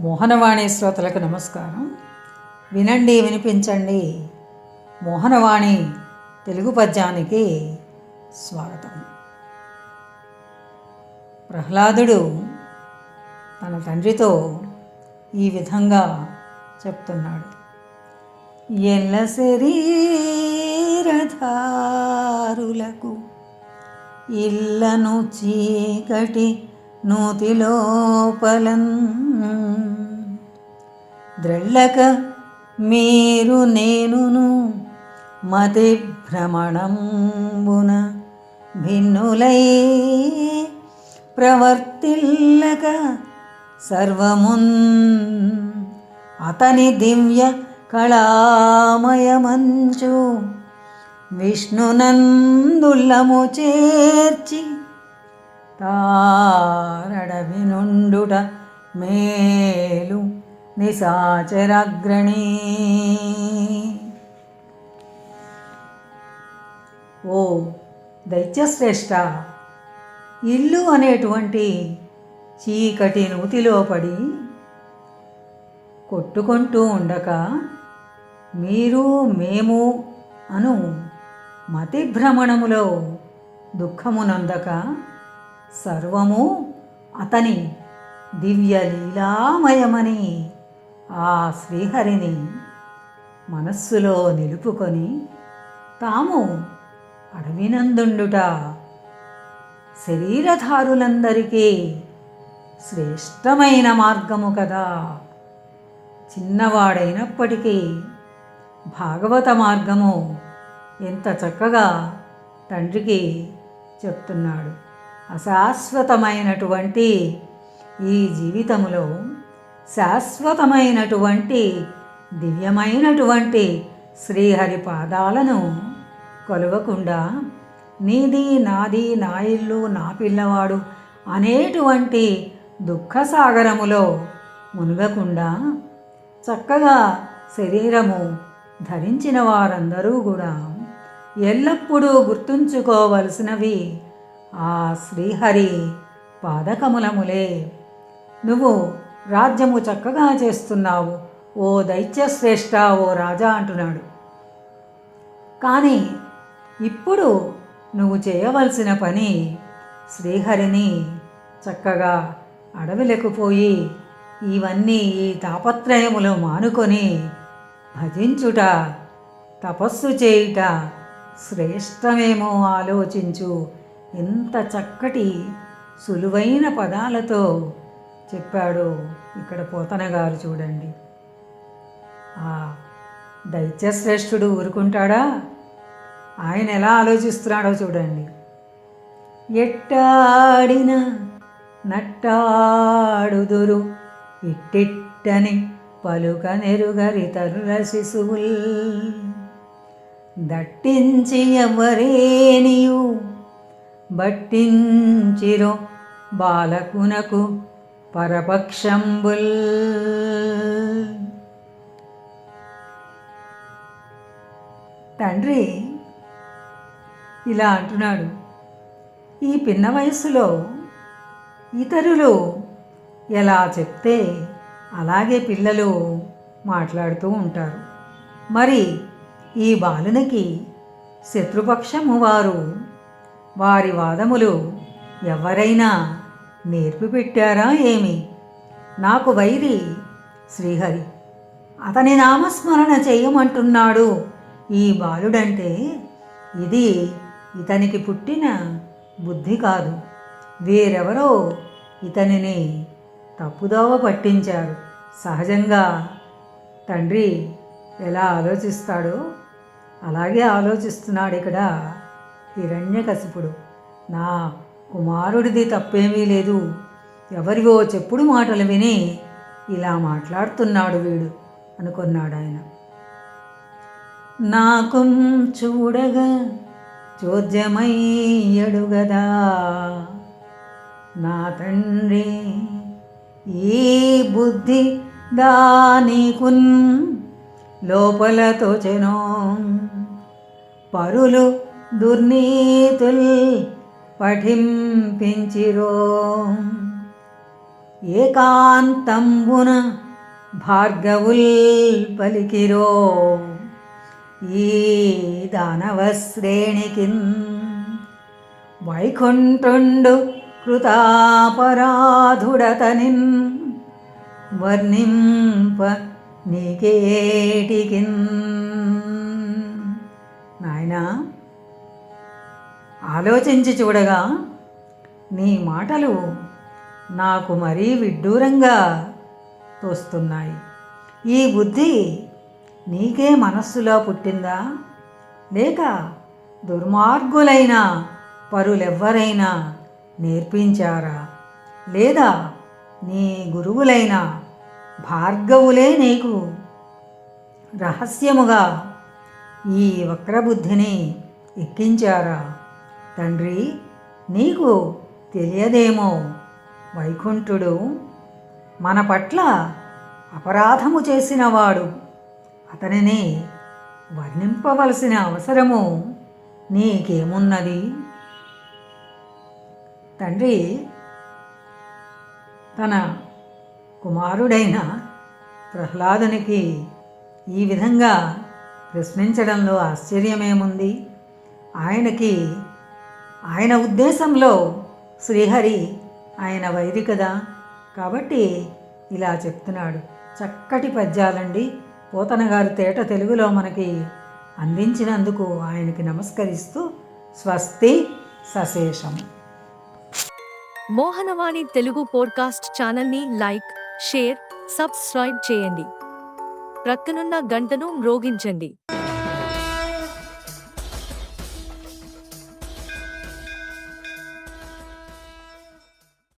మోహనవాణి శ్రోతలకు నమస్కారం. వినండి వినిపించండి. మోహనవాణి తెలుగు పద్యానికి స్వాగతం. ప్రహ్లాదుడు తన తండ్రితో ఈ విధంగా చెప్తున్నాడు. ఎల్ల శరీరధారులకు ఇల్లను చీకటి నూతిలోపలం ద్రళ్ళక మీరు నేనును మతి భ్రమణంబున భిన్నులై ప్రవర్తిల్లక సర్వమున్ అతని దివ్య కళామయమంచు విష్ణునందుల్లము చేర్చి తారడవి నుండుట మేలు నిశాచరగ్రణీ. ఓ దైత్యశ్రేష్ఠ ఇల్లు అనేటువంటి చీకటి నూతిలో పడి కొట్టుకుంటూ ఉండక మీరు మేము అను మతి భ్రమణములో దుఃఖమునందక సర్వము అతని దివ్య లీలామయమని ఆ శ్రీహరిని మనస్సులో నిలుపుకొని తాము అడవినందుండుట శరీరధారులందరికీ శ్రేష్టమైన మార్గము కదా. చిన్నవాడైనప్పటికీ భాగవత మార్గము ఎంత చక్కగా తండ్రికి చెప్తున్నాడు. అశాశ్వతమైనటువంటి ఈ జీవితంలో శాశ్వతమైనటువంటి దివ్యమైనటువంటి శ్రీహరి పాదాలను కొలవకుండా నీది నాది నా ఇల్లు నా పిల్లవాడు అనేటువంటి దుఃఖసాగరములో మునగకుండా చక్కగా శరీరము ధరించిన వారందరూ కూడా ఎల్లప్పుడూ గుర్తుంచుకోవలసినవి ఆ శ్రీహరి పాదకములములే. నువ్వు రాజ్యము చక్కగా చేస్తున్నావు. ఓ దైత్యశ్రేష్ట ఓ రాజా అంటున్నాడు. కానీ ఇప్పుడు నువ్వు చేయవలసిన పని శ్రీహరిని చక్కగా అడవిలకు పోయి ఇవన్నీ ఈ తాపత్రయములు మానుకొని భజించుట తపస్సు చేయుట శ్రేష్టమేమో ఆలోచించు. ఎంత చక్కటి సులువైన పదాలతో చెప్పాడు ఇక్కడ పోతన గారు చూడండి. ఆ దైత్యశ్రేష్ఠుడు ఊరుకుంటాడా? ఆయన ఎలా ఆలోచిస్తున్నాడో చూడండి. ఎట్టాడిన నట్టాడుదురు ఇట్టిట్టని పలుక నెరుగరి తరుల శిశువుల్. దట్టించి ఎవరేనియు బట్టించిరో బాలకునకు పరపక్షంబుల్. తండ్రి ఇలా అంటున్నాడు ఈ పిన్న వయస్సులో ఇతరులు ఎలా చెప్తే అలాగే పిల్లలు మాట్లాడుతూ ఉంటారు. మరి ఈ బాలునికి శత్రుపక్షము వారు వారి వాదములు ఎవరైనా నేర్పి పెట్టారా ఏమి? నాకు వైరి శ్రీహరి అతని నామస్మరణ చేయమంటున్నాడు. ఈ బాలుడంటే ఇది ఇతనికి పుట్టిన బుద్ధి కాదు. వేరెవరో ఇతనిని తప్పుదోవ పట్టించారు. సహజంగా తండ్రి ఎలా ఆలోచిస్తాడో అలాగే ఆలోచిస్తున్నాడు ఇక్కడ హిరణ్యకశిపుడు. నా కుమారుడిది తప్పేమీ లేదు. ఎవరివో చెప్పుడు మాటలు విని ఇలా మాట్లాడుతున్నాడు వీడు అనుకున్నాడు ఆయన. నాకు చూడగా చోద్యమయ్యడు గదా. నా తండ్రి ఈ బుద్ధి దానికున్ లోపల తోచెనో పరులు దుర్నీతుల్ పఠింపించిరో. ఏకాంతంబున భార్గవుల్ పలికిరో. ఈ దానవశ్రేణికిన్ వైకుంఠుండు కృతాపరాధుడతనిన్ వర్ణింప నీకేటికిన్. నాయనా ఆలోచించి చూడగా నీ మాటలు నాకు మరీ విడ్డూరంగా తోస్తున్నాయి. ఈ బుద్ధి నీకే మనస్సులో పుట్టిందా? లేక దుర్మార్గులైన పరులెవ్వరైనా నేర్పించారా? లేదా నీ గురువులైన భార్గవులే నీకు రహస్యముగా ఈ వక్రబుద్ధిని ఎక్కించారా? తండ్రి నీకు తెలియదేమో వైకుంఠుడు మన పట్ల అపరాధము చేసినవాడు. అతనిని వర్ణింపవలసిన అవసరము నీకేమున్నది? తండ్రి తన కుమారుడైన ప్రహ్లాదునికి ఈ విధంగా ప్రశ్నించడంలో ఆశ్చర్యమేముంది? ఆయనకి ఆయన ఉద్దేశంలో శ్రీహరి ఆయన వైరి కదా. కాబట్టి ఇలా చెప్తున్నాడు. చక్కటి పద్యాలండి. పోతనగారు తేట తెలుగులో మనకి అందించినందుకు ఆయనకి నమస్కరిస్తూ స్వస్తి సశేషం. మోహనవాణి తెలుగు పోడ్కాస్ట్ ఛానల్ని లైక్ షేర్ సబ్స్క్రైబ్ చేయండి. ప్రక్కనున్న గంటను మ్రోగించండి.